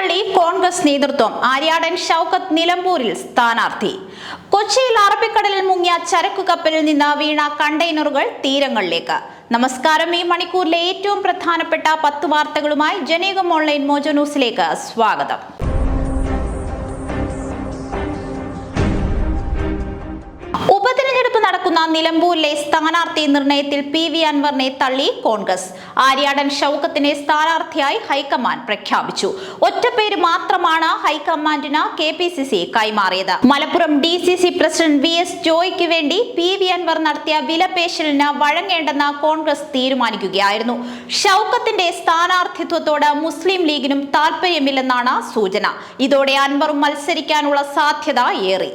തള്ളി കോൺഗ്രസ് നേതൃത്വം ആര്യാടൻ ഷൗക്കത്ത് നിലമ്പൂരിൽ സ്ഥാനാർത്ഥി. കൊച്ചിയിൽ അറബിക്കടലിൽ മുങ്ങിയ ചരക്കു കപ്പലിൽ നിന്ന് വീണ കണ്ടെയ്നറുകൾ തീരങ്ങളിലേക്ക്. നമസ്കാരം ഈ മണിക്കൂറിലെ ഏറ്റവും പ്രധാനപ്പെട്ട പത്ത് വാർത്തകളുമായി ജനേകം ഓൺലൈൻ മോജോ ന്യൂസിലേക്ക് സ്വാഗതം. നിലമ്പൂരിലെ സ്ഥാനാർത്ഥി നിർണയത്തിൽ പി വി അൻവറിനെ തള്ളി കോൺഗ്രസ്. ആര്യാടൻ ഷൌക്കത്തിനെ സ്ഥാനാർത്ഥിയായി ഹൈക്കമാൻഡ് പ്രഖ്യാപിച്ചു. ഒറ്റപ്പേര് മാത്രമാണ് ഹൈക്കമാൻഡിന് കെ പി സി സി കൈമാറിയത്. Malappuram D C C president V S ജോയ്ക്ക് വേണ്ടി പി വി അൻവർ നടത്തിയ വിലപേശലിന് വഴങ്ങേണ്ടെന്ന് കോൺഗ്രസ് തീരുമാനിക്കുകയായിരുന്നു. ഷൌക്കത്തിന്റെ സ്ഥാനാർത്ഥിത്വത്തോട് മുസ്ലിം ലീഗിനും താൽപര്യമില്ലെന്നാണ് സൂചന. ഇതോടെ അൻവറും മത്സരിക്കാനുള്ള സാധ്യത ഏറി.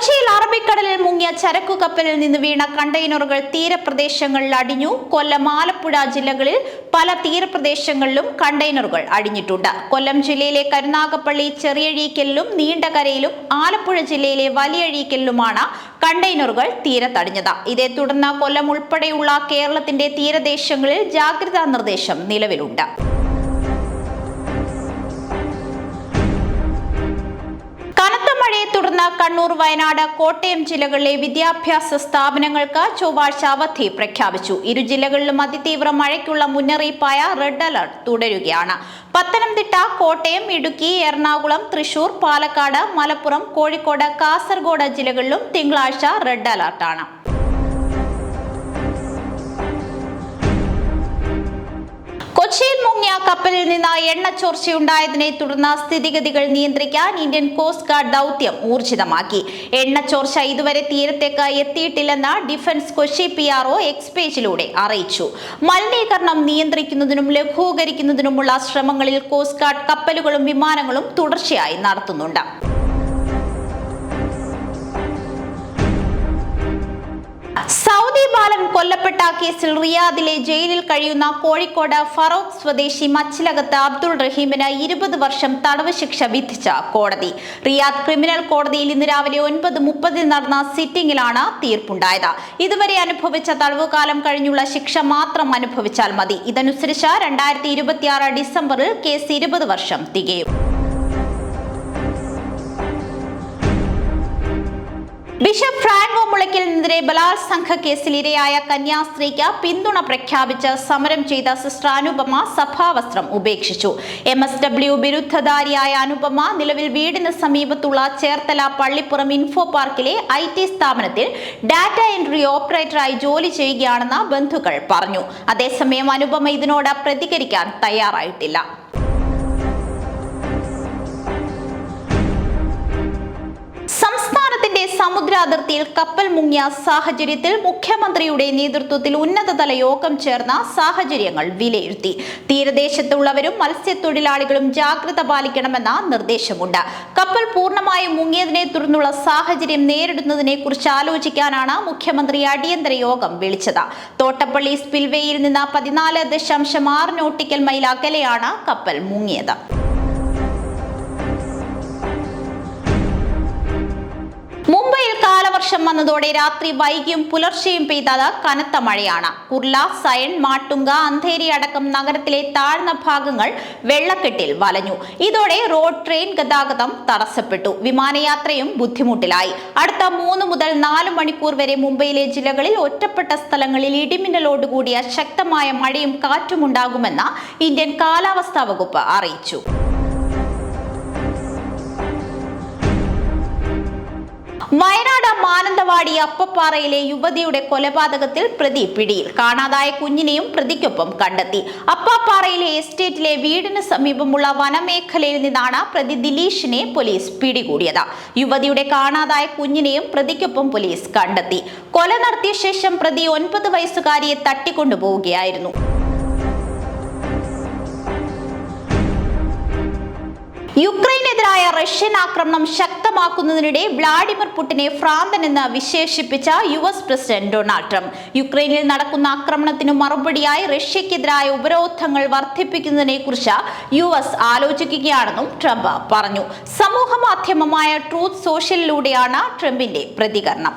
കൊച്ചിയിൽ അറബിക്കടലിൽ മുങ്ങിയ ചരക്കു കപ്പലിൽ നിന്ന് വീണ കണ്ടെയ്നറുകൾ തീരപ്രദേശങ്ങളിൽ അടിഞ്ഞു. കൊല്ലം ആലപ്പുഴ ജില്ലകളിൽ പല തീരപ്രദേശങ്ങളിലും കണ്ടെയ്നറുകൾ അടിഞ്ഞിട്ടുണ്ട്. കൊല്ലം ജില്ലയിലെ കരുനാഗപ്പള്ളി ചെറിയഴീക്കലിലും നീണ്ടകരയിലും ആലപ്പുഴ ജില്ലയിലെ വലിയഴീക്കലിലുമാണ് കണ്ടെയ്നറുകൾ തീരത്തടിഞ്ഞത്. ഇതേ തുടർന്ന് കൊല്ലം ഉൾപ്പെടെയുള്ള കേരളത്തിന്റെ തീരദേശങ്ങളിൽ ജാഗ്രതാ നിർദ്ദേശം നിലവിലുണ്ട്. മഴയെ തുടർന്ന് കണ്ണൂർ വയനാട് കോട്ടയം ജില്ലകളിലെ വിദ്യാഭ്യാസ സ്ഥാപനങ്ങൾക്ക് ചൊവ്വാഴ്ച അവധി പ്രഖ്യാപിച്ചു. ഇരു ജില്ലകളിലും അതിതീവ്ര മഴയ്ക്കുള്ള മുന്നറിയിപ്പായ റെഡ് അലർട്ട് തുടരുകയാണ്. പത്തനംതിട്ട കോട്ടയം ഇടുക്കി എറണാകുളം തൃശൂർ പാലക്കാട് മലപ്പുറം കോഴിക്കോട് കാസർഗോഡ് ജില്ലകളിലും തിങ്കളാഴ്ച റെഡ് അലർട്ടാണ്. കൊച്ചിയിൽ മുങ്ങിയ കപ്പലിൽ നിന്ന് എണ്ണ ചോർച്ചയുണ്ടായതിനെ തുടർന്ന് സ്ഥിതിഗതികൾ നിയന്ത്രിക്കാൻ ഇന്ത്യൻ കോസ്റ്റ് ഗാർഡ് ദൗത്യം ഊർജിതമാക്കി. എണ്ണ ചോർച്ച ഇതുവരെ തീരത്തേക്ക് എത്തിയിട്ടില്ലെന്ന് defence Kochi P R O എക്സ്പേജിലൂടെ അറിയിച്ചു. മലിനീകരണം നിയന്ത്രിക്കുന്നതിനും ലഘൂകരിക്കുന്നതിനുമുള്ള ശ്രമങ്ങളിൽ കോസ്റ്റ് ഗാർഡ് കപ്പലുകളും വിമാനങ്ങളും തുടർച്ചയായി നടത്തുന്നുണ്ട്. ബാലൻ കൊല്ലപ്പെട്ട കേസിൽ റിയാദിലെ ജയിലിൽ കഴിയുന്ന കോഴിക്കോട് ഫറോക്ക് സ്വദേശി മച്ചിലകത്ത് അബ്ദുൾ റഹീമിന് ഇരുപത് വർഷം തടവ് ശിക്ഷ വിധിച്ച കോടതി. റിയാദ് ക്രിമിനൽ കോടതിയിൽ ഇന്ന് രാവിലെ ഒൻപത് മുപ്പതിൽ നടന്ന സിറ്റിംഗിലാണ് തീർപ്പുണ്ടായത്. ഇതുവരെ അനുഭവിച്ച തടവുകാലം കഴിഞ്ഞുള്ള ശിക്ഷ മാത്രം അനുഭവിച്ചാൽ മതി. ഇതനുസരിച്ച് രണ്ടായിരത്തി ഇരുപത്തിയാറ് ഡിസംബറിൽ കേസ് ഇരുപത് വർഷം തികയും. ബിഷപ്പ് ഫ്രാങ്കോ മുളയ്ക്കലിനെതിരെ ബലാത്സംഗ കേസിൽ ഇരയായ കന്യാസ്ത്രീക്ക് പിന്തുണ പ്രഖ്യാപിച്ച് സമരം ചെയ്ത സിസ്റ്റർ അനുപമ സഭാവസ്ത്രം ഉപേക്ഷിച്ചു. എം എസ് ഡബ്ല്യു ബിരുദ്ധധാരിയായ അനുപമ നിലവിൽ വീടിന് സമീപത്തുള്ള ചേർത്തല പള്ളിപ്പുറം ഇൻഫോ പാർക്കിലെ ഐ ടി സ്ഥാപനത്തിൽ ഡാറ്റ എൻട്രി ഓപ്പറേറ്ററായി ജോലി ചെയ്യുകയാണെന്ന് ബന്ധുക്കൾ പറഞ്ഞു. അതേസമയം അനുപമ ഇതിനോട് പ്രതികരിക്കാൻ തയ്യാറായിട്ടില്ല. സമുദ്ര അതിർത്തിയിൽ കപ്പൽ മുങ്ങിയ സാഹചര്യത്തിൽ മുഖ്യമന്ത്രിയുടെ നേതൃത്വത്തിൽ ഉന്നതതല യോഗം ചേർന്ന സാഹചര്യങ്ങൾ വിലയിരുത്തി. തീരദേശത്തുള്ളവരും മത്സ്യത്തൊഴിലാളികളും ജാഗ്രത പാലിക്കണമെന്ന നിർദ്ദേശമുണ്ട്. കപ്പൽ പൂർണമായും മുങ്ങിയതിനെ തുടർന്നുള്ള സാഹചര്യം നേരിടുന്നതിനെ കുറിച്ച് ആലോചിക്കാനാണ് മുഖ്യമന്ത്രി അടിയന്തര യോഗം വിളിച്ചത്. തോട്ടപ്പള്ളി സ്പിൽവേയിൽ നിന്ന് പതിനാല് ദശാംശം ആറ് നോട്ടിക്കൽ മൈൽ അകലെയാണ് കപ്പൽ മുങ്ങിയത്. കാലവർഷം വന്നതോടെ രാത്രി വൈകിയും പുലർച്ചെയും പെയ്തത് കനത്ത മഴയാണ്. കുർല സയൻ മാട്ടുങ്ക അന്ധേരി അടക്കം നഗരത്തിലെ താഴ്ന്ന ഭാഗങ്ങൾ വെള്ളക്കെട്ടിൽ വലഞ്ഞു. ഇതോടെ റോഡ് ട്രെയിൻ ഗതാഗതം തടസ്സപ്പെട്ടു. വിമാനയാത്രയും ബുദ്ധിമുട്ടിലായി. അടുത്ത മൂന്ന് മുതൽ നാല് മണിക്കൂർ വരെ മുംബൈയിലെ ജില്ലകളിൽ ഒറ്റപ്പെട്ട സ്ഥലങ്ങളിൽ ഇടിമിന്നലോടുകൂടിയ ശക്തമായ മഴയും കാറ്റുമുണ്ടാകുമെന്ന് ഇന്ത്യൻ കാലാവസ്ഥാ വകുപ്പ് അറിയിച്ചു. മാനന്തവാടി അപ്പപ്പാറയിലെ യുവതിയുടെ കൊലപാതകത്തിൽ പ്രതി പിടിയിൽ. കാണാതായ കുഞ്ഞിനെയും പ്രതിക്കൊപ്പം കണ്ടെത്തി. അപ്പപ്പാറയിലെ എസ്റ്റേറ്റിലെ വീടിന് സമീപമുള്ള വനമേഖലയിൽ നിന്നാണ് പ്രതി ദിലീഷിനെ പോലീസ് പിടികൂടിയത്. യുവതിയുടെ കാണാതായ കുഞ്ഞിനെയും പ്രതിക്കൊപ്പം പോലീസ് കണ്ടെത്തി. കൊല നടത്തിയ ശേഷം പ്രതി ഒൻപത് വയസ്സുകാരിയെ തട്ടിക്കൊണ്ടുപോവുകയായിരുന്നു. യുക്രൈനെതിരായ റഷ്യൻ ആക്രമണം ശക്തമാക്കുന്നതിനിടെ വ്ളാഡിമിർ പുടിനെ ഭ്രാന്തൻ എന്ന് വിശേഷിപ്പിച്ച U S president Donald Trump. യുക്രൈനിൽ നടക്കുന്ന ആക്രമണത്തിന് മറുപടിയായി റഷ്യക്കെതിരായ ഉപരോധങ്ങൾ വർദ്ധിപ്പിക്കുന്നതിനെ കുറിച്ച് യു എസ് ആലോചിക്കുകയാണെന്നും ട്രംപ് പറഞ്ഞു. സമൂഹ മാധ്യമമായ ട്രൂത്ത് സോഷ്യലിലൂടെയാണ് ട്രംപിന്റെ പ്രതികരണം.